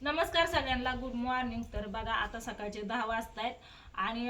नमस्कार सगळ्यांना good morning तर बघा आता सकाळचे दहा वाजत आहेत आणि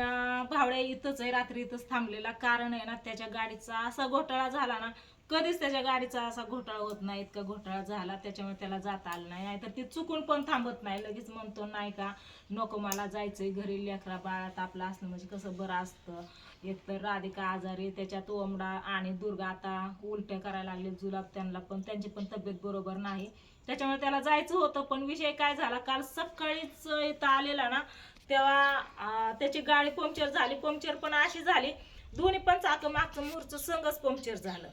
भावड्या इथंच आहे रात्री इथंच थांबलेला. कारण आहे ना त्याच्या गाडीचा असा घोटाळा झाला ना कधीच त्याच्या गाडीचा असा घोटाळा होत नाही इतका घोटाळा झाला त्याच्यामुळे त्याला जाता आलं नाही. नाहीतर ती चुकून पण थांबत नाही. लगेच म्हणतो नाही का नको मला जायचंय घरी लेकरा बाळात आपलं असलं म्हणजे कसं बरं असतं. एकतर राधिका आजारी त्याच्यात ओमडा आणि दुर्गा आता उलट्या करायला लागले जुलाब त्यांना पण त्यांची पण तब्येत बरोबर नाही. त्याच्यामुळे त्याला जायचं होतं पण विषय काय झाला काल सकाळीच इथं आलेला ना तेव्हा त्याची गाडी पंक्चर झाली पंक्चर पण अशी झाली दोन्ही पण चाकं मागचं मूरचं संगच पंक्चर झालं.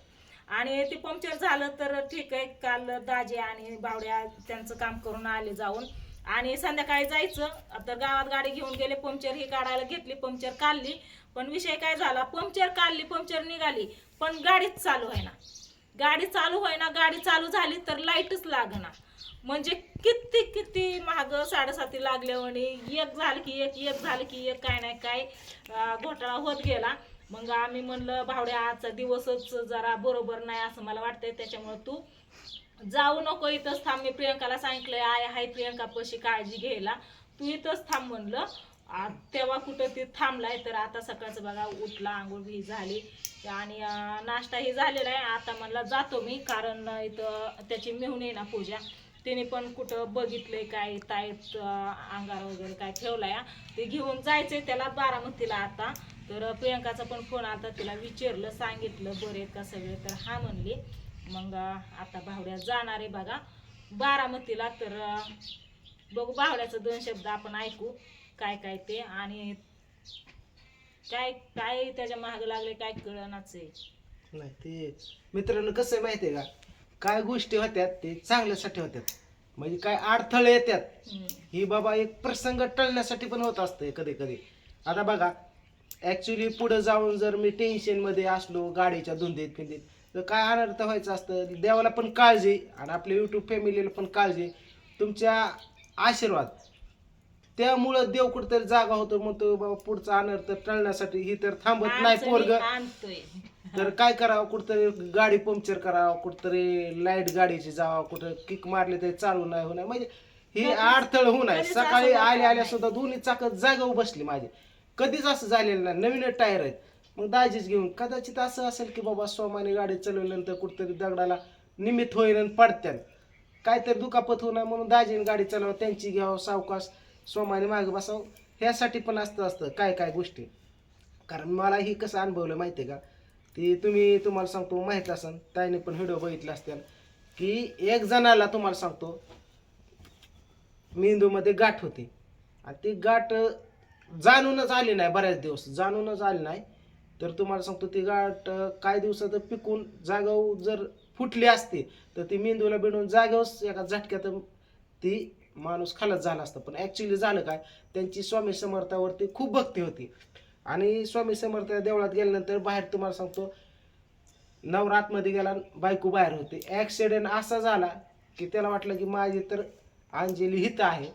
आणि ते पंक्चर झालं तर ठीक आहे काल दाजे आणि बावड्या त्यांचं काम करून आले जाऊन. आणि संध्याकाळी जायचं. तर गावात गाडी घेऊन गेले पंक्चर ही काढायला घेतली पंक्चर काढली. पण विषय काय झाला पंक्चर काढली पंक्चर निघाली. पण गाडीच चालू आहे ना गाडी चालू होईना गाडी चालू झाली तर लाईटच लागना. म्हणजे किती किती महाग साडेसाती लागल्यावर एक झालं की एक एक झालं की एक काय नाही काय घोटाळा होत गेला. मग आम्ही म्हणलं भावड्या आजचा दिवसच जरा बरोबर नाही असं मला वाटतंय त्याच्यामुळे तू जाऊ नको इथंच थांब. मी प्रियंकाला सांगितलंय आय हाय प्रियंका पशी काळजी घ्यायला? तू इथंच थांब म्हणलं. तेव्हा कुठं ती थांबलाय तर आता सकाळचं बघा उठला आंघोळ ही झाली. आणि नाश्ताही झालेला आहे. आता म्हणला जातो मी कारण इथं त्याची मेहून आहे ना पूजा. तिने पण कुठं बघितलंय काय ताईत अंगार वगैरे काय ठेवलाय. ते घेऊन जायचंय त्याला बारामतीला आता. तर प्रियंकाचा पण फोन आता तिला विचारलं सांगितलं बरे आहेत का सगळे? तर हा म्हणली मग आता भावड्या जाणार आहे बघा. बारामतीला तर बघू भावड्याचं दोन शब्द आपण ऐकू काय काय ते आणि काय काय त्याच्यामागे लागले काय कळनाच आहे. नाही ते मित्रांनो कसं आहे माहिती आहे का? काय गोष्टी होत्यात ते चांगल्यासाठी होत्यात. म्हणजे काय अडथळे येतात. ही बाबा एक प्रसंग टळण्यासाठी पण होत असते कधी कधी आता बघा ऍक्च्युली पुढे जाऊन जर मी टेन्शनमध्ये असलो गाडीच्या धुंदीत पिंदीत तर काय अनर्थ व्हायचं असतं? देवाला पण काळजी आणि आपल्या युट्यूब फॅमिलीला पण काळजी. तुमच्या आशीर्वाद. त्यामुळं देव कुठेतरी जागा होतो म्हणतो बाबा पुढचा अनर्थ टळण्यासाठी ही तर थांबत नाही पोरग. तर काय करावं? कुठतरी गाडी पंक्चर करावं कुठतरी लाइट गाडीची जावं कुठं किक मारली तरी चालू नाही होणार म्हणजे ही अडथळ होऊ नये सकाळी आल्या आल्या. सुद्धा दोन्ही चाकत जागावर बसली माझी. कधीच असं झालेलं नाही. नवीनच टायर आहेत. मग दाजीच घेऊन कदाचित असं असेल की बाबा सोमाने गाडी चालवल्यानंतर कुठंतरी दगडाला निमित्त होईल आणि पडत्यान. काहीतरी दुखापत होणार म्हणून दाजीने गाडी चालवा त्यांची घ्यावं सावकाश सोमाने मागे बसावं. ह्यासाठी पण असतं असतं काय काय गोष्टी. कारण मला ही कसं अनुभवलं माहिती आहे का? ती तुम्ही तुम्हाला सांगतो माहीत असेल ताईने पण व्हिडिओ बघितला असतील की एक जणाला तुम्हाला सांगतो मेंदूमध्ये गाठ होती. आणि ती गाठ जाणूनच आली नाही बऱ्याच दिवस जाणूनच आली नाही. तर तुम्हाला सांगतो ती गाठ काही दिवसात पिकून जागाव जर फुटली असती तर ती मेंदूला बिडून जागेवर एका झटक्यात ती माणूस खालच झाला असता. पण ॲक्च्युली झालं काय त्यांची स्वामी समर्थावरती खूप भक्ती होती. आणि स्वामी समर्थ देवळात गेल्यानंतर बाहेर तुम्हाला सांगतो नवरातमध्ये गेला बायको बाहेर होते. ॲक्सिडेंट असा झाला की त्याला वाटलं की माझी तर अंजली हित आहे.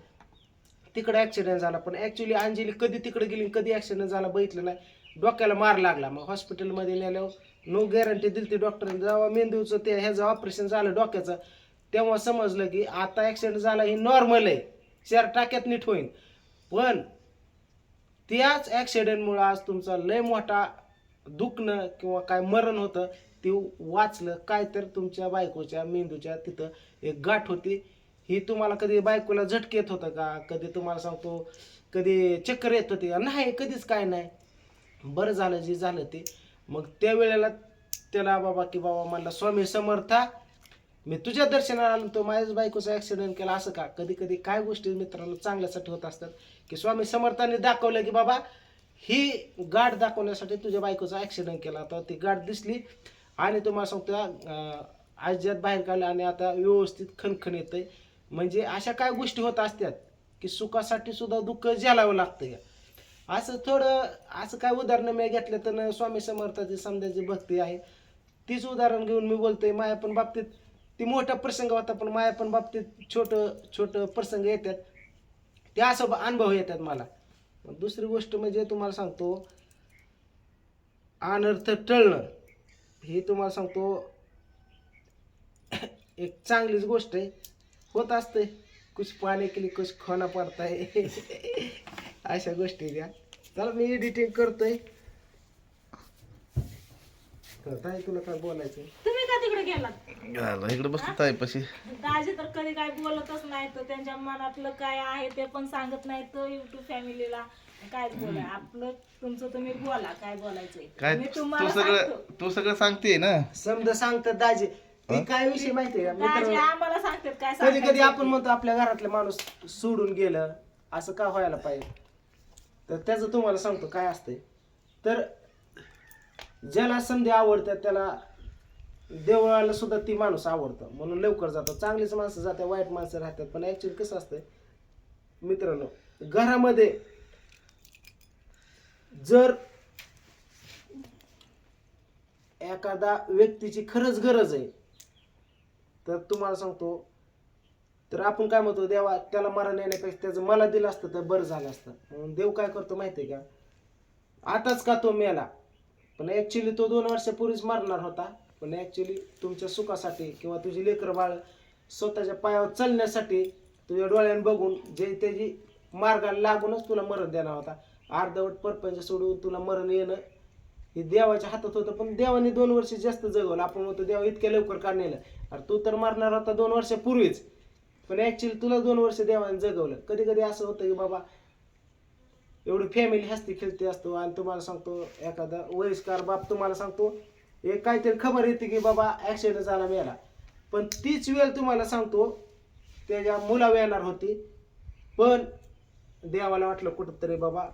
तिकडे ॲक्सिडेंट झाला. पण ॲक्च्युली अंजली कधी तिकडे गेली कधी ॲक्सिडेंट झाला बघितलं नाही. डोक्याला मार लागला मग हॉस्पिटलमध्ये नेल्यावर. नो गॅरंटी दिली ती डॉक्टरने जेव्हा मेंदूचं ते ह्याचं ऑपरेशन झालं डोक्याचं तेव्हा समजलं की आता ॲक्सिडेंट झाला ही नॉर्मल आहे. शेअर टाक्यात नीट होईल पण त्याच ॲक्सिडेंटमुळं आज तुमचा लय मोठा दुखणं किंवा काय मरण होतं ते वाचलं. काय तर तुमच्या बायकोच्या मेंदूच्या तिथं एक गाठ होती. ही तुम्हाला कधी बायकोला झटके येत होतं का? कधी तुम्हाला सांगतो कधी चक्कर येत होती? का? नाही कधीच काय नाही. बरं झालं जे झालं ते. मग त्यावेळेला त्याला बाबा की बाबा म्हणला स्वामी समर्था मी तुझ्या दर्शनाला आलो. तो माझ्याच बायकोचा ॲक्सिडेंट केला. असं का? कधी कधी काय गोष्टी मित्रांनो चांगल्यासाठी होत असतात. की स्वामी समर्थाने दाखवलं की बाबा ही गाठ दाखवण्यासाठी तुझ्या बायकोचा ॲक्सिडेंट केला तर ती गाठ दिसली आणि तुम्हाला सांगतो अं, आज्यात बाहेर काढलं आणि आता व्यवस्थित खणखण येतंय म्हणजे अशा काय गोष्टी होत असतात की सुखासाठी सुद्धा दुःख झेलावं लागतं असं थोडं असं काय उदाहरणं मी घेतलं तर न स्वामी समर्थाची समजायची भक्ती आहे तीच उदाहरण घेऊन मी बोलतोय. माया पण बाबतीत ती मोठा प्रसंग होता पण माया पण बाबतीत छोटं छोटं प्रसंग येतात ते असं अनुभव येतात मला. दुसरी गोष्ट म्हणजे तुम्हाला सांगतो अनर्थ टळणं. हे तुम्हाला सांगतो एक चांगलीच गोष्ट आहे. होत असते कुछ पाने के लिए कुछ खोना पडता है अशा गोष्टी द्या चला मी एडिटिंग करतोय. तर ताई तुला काय बोलायचं तुम्ही का तिकडे गेलात? इकडे बसतो ताई पशी. दाजी तर कधी काय बोलतच नाही तर त्यांच्या मनातलं काय आहे ते पण सांगत नाही तर युट्यूब फॅमिलीला काय बोला आपलं तुमचं तुम्ही बोला काय बोलायचंय. काय मी तू तुम्हाला सगळं सांगतो. तू सगळं सांगते ना? समजा सांगतात दाजी ती काय विषय माहितीये का? दाजी मित्र आम्हाला सांगतात काय कधी कधी आपण म्हणतो आपल्या घरातले माणूस सोडून गेलं असं का व्हायला पाहिजे? तर त्याचं तुम्हाला सांगतो काय असतंय. तर ज्याला संधी आवडतात त्याला देवळाला सुद्धा ती माणूस आवडतं. म्हणून लवकर जातात. चांगलीच माणसं जातात वाईट माणसं राहतात. पण ऍक्च्युली कसं असतंय मित्रांनो घरामध्ये जर एखादा व्यक्तीची खरंच गरज आहे तर तुम्हाला सांगतो तर आपण काय म्हणतो देवा त्याला मरण येण्यापेक्षा त्याचं मला दिलं असतं तर बरं झालं असतं. म्हणून देव काय करतो माहिती आहे का? आताच का तो मेला? पण ॲक्च्युली तो दोन वर्षापूर्वीच मरणार होता. पण ॲक्च्युली तुमच्या सुखासाठी किंवा तुझी लेकरं बाळ स्वतःच्या पायावर चालण्यासाठी तुझ्या डोळ्यानं बघून जे त्याची मार्गाला लागूनच तुला मरण देणार होता. अर्धवट परपंच सोडून तुला मरण येणं हे देवाच्या हातात होतं पण देवाने दोन वर्ष जास्त जगवलं. आपण म्हणतो देवा इतक्या लवकर का नेलं? अरे तू तर मारणार होता दोन वर्षापूर्वीच. पण ॲक्च्युली तुला दोन वर्ष देवाने जगवलं. कधी कधी असं होतं की बाबा एवढी फॅमिली हसती खेळती असतो आणि तुम्हाला सांगतो एखादा वयस्कर बाप तुम्हाला सांगतो एक काहीतरी खबर येते की बाबा ॲक्सिडेंट झाला मेला. पण तीच वेळ तुम्हाला सांगतो त्याच्या मुला येणार होती. पण देवाला वाटलं कुठंतरी बाबा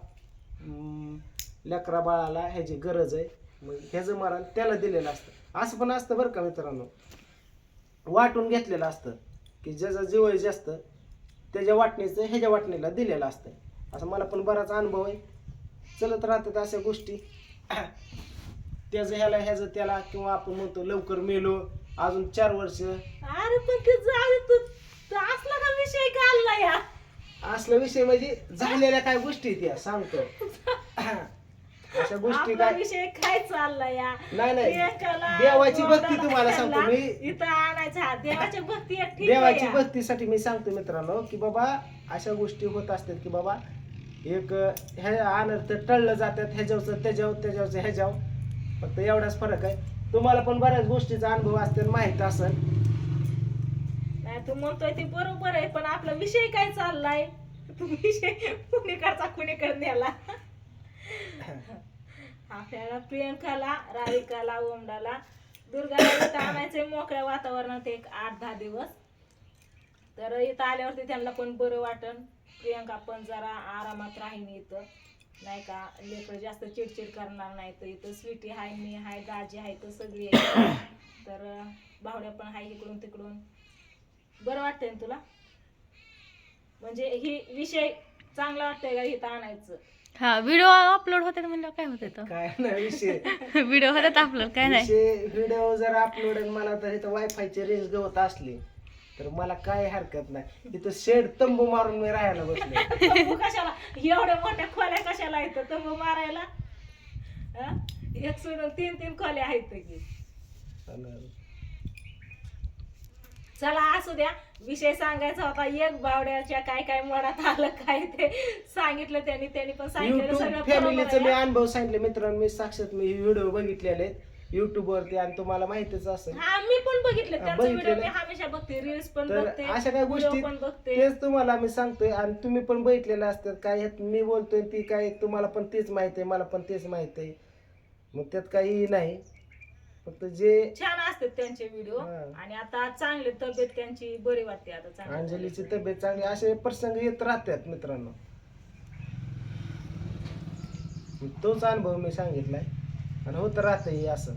लेकरा बाळाला ह्याची गरज आहे. मग ह्याचं मरण त्याला दिलेलं असतं. असं पण असतं बरं का मित्रांनो. वाटून घेतलेलं असतं की ज्याचा जीव जास्त त्याच्या वाटणीचं ह्याच्या वाटणीला दिलेलं असतं. असं मला पण बराच अनुभव आहे. चलत राहतात अशा गोष्टी. त्याचं ह्याला ह्याचं त्याला किंवा आपण म्हणतो लवकर मेलो अजून चार वर्ष. अरे पण ते जाऊ तू तू असला का विषय काढला या? असला विषय म्हणजे झालेल्या काय गोष्टी त्या सांगतो. अशा गोष्टी आपला काय विषय काय चालला या? नाही नाही. एकाला देवाची भक्ती तुम्हाला सांगतो मी. इथं आणायचा देवाची भक्ती एक ठीक देवाची आहे. भक्तीसाठी मी सांगतो मित्रांनो की बाबा अशा गोष्टी होत असतात की बाबा एक ह्या अनर्थ टळलं जातात ह्याच्यावरचं त्याच्यावर त्याच्यावरचं ह्याच्यावर. फक्त एवढाच फरक आहे. तुम्हाला पण बऱ्याच गोष्टीचा अनुभव असते माहीत असेल. नाही तू म्हणतोय ते बरोबर आहे पण आपला विषय काय चाललाय? तू विषय कुणीकडचा कुणीकडे नेला? आपल्याला प्रियंकाला राधिकाला ओमडाला दुर्गाला इथं मोकळ्या वातावरणात एक आठ दहा दिवस. तर इथं आल्यावरती त्यांना पण बरं वाटन. प्रियंका पण जरा आरामात राहीन इथं. नाही का लेकरं जास्त चिडचिड करणार नाही तर इथं स्वीटी हाय मी हाय दाजी आहे तर सगळी आहे. तर भावड्या पण हाय इकडून तिकडून. बरं वाटतंय तुला? म्हणजे ही विषय चांगला वाटतंय का इथं आणायचं? हा व्हिडिओ अपलोड होते म्हणलं काय होते काय नाही विषय. व्हिडिओ होतात अपलोड काय नाही. विषय व्हिडिओ जर अपलोड मला तर इथं वायफायची रेंज गवत असली तर मला काय हरकत नाही. इथं शेड तंबू मारून मी राहायला बसले तंबू कशाला? एवढ्या मोठ्या खोल्या कशाला येतं तंबू मारायला? हं? एक सोडून तीन तीन खोल्या आहेत की. चला असू द्या. विषय सांगायचा होता. एक बावड्याच्या काय काय मनात आलं काय ते सांगितलं त्यांनी. त्यांनी पण सांगितलं युट्यूब सगळं फॅमिलीचं मी बरोबर आहे. अनुभव सांगितले. मित्रांनो मी साक्षात मी व्हिडिओ बघितलेले आहेत. युट्यूब वरती आणि तुम्हाला माहितीच असेल. हा मी पण बघितले. हा, त्यांचा व्हिडिओ बघितलेलं. मी हमेशा बघते. रील्स पण तर बघते. अशा काही गोष्टी पण बघते. तेच तुम्हाला मी सांगतोय. आणि तुम्ही पण बघितलेलं असतात. काय ह्यात मी बोलतोय ती काय तुम्हाला पण तेच माहिती आहे मला पण तेच माहिती आहे. मग त्यात काही नाही. फक्त जे छान असतात त्यांचे व्हिडिओ हा. आणि आता चांगली तब्येत त्यांची बरी वाटते आता चांगली अंजलीची तब्येत. चांगली असे प्रसंग येत राहतात मित्रांनो. तोच अनुभव मी सांगितलाय. आणि होत राहत असं.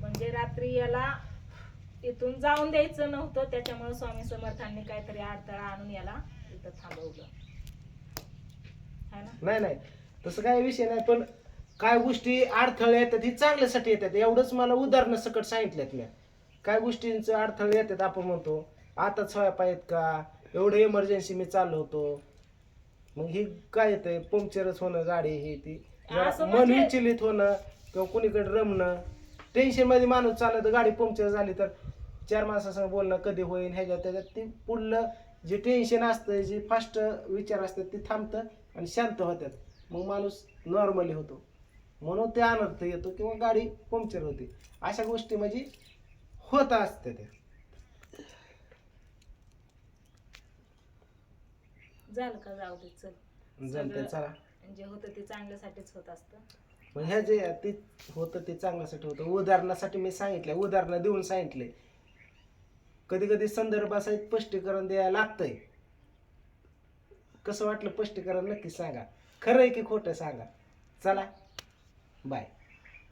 म्हणजे रात्री याला इथून जाऊन द्यायचं नव्हतं त्याच्यामुळे स्वामी समर्थांनी काहीतरी अडथळा आणून याला इथं थांबवलं. है ना? नाही नाही. तसं काही विषय नाही पण काय गोष्टी अडथळे येतात ही चांगल्यासाठी येतात. एवढंच मला उदाहरणं सकट सांगितल्यात मी. काय गोष्टींचं अडथळे येतात आपण म्हणतो आताच व्हाय पाहिजेत का? एवढं इमर्जन्सी मी चाललो होतो. मग ही काय येतंय? पंक्चरच होणं गाडी ही ती. असं मन म्हणजे- विचलित होणं किंवा कुणीकडे रमणं. टेन्शनमध्ये माणूस चालला तर गाडी पंक्चर झाली तर चार माणसासंग बोलणं कधी होईल ह्याच्यात त्याच्यात ती पुढलं जे टेन्शन असतं जे फास्ट विचार असतात ते थांबतं आणि शांत होतात. मग माणूस नॉर्मली होतो. म्हणून ते अनर्थ येतो किंवा गाडी पंक्चर होते. अशा गोष्टी म्हणजे होत असतात त्या. झालं का जाऊ दे चल. जमते चला. जे होतं ते चांगल्यासाठीच होत असतं. ह्या जे ते होतं ते चांगल्यासाठी होतं. उदाहरणासाठी मी सांगितलं उदाहरणं देऊन सांगितले कधी कधी संदर्भासहित स्पष्टीकरण द्यायला लागतंय. कसं वाटलं स्पष्टीकरण नक्की सांगा. खरं आहे की खोटं सांगा. चला. Bye.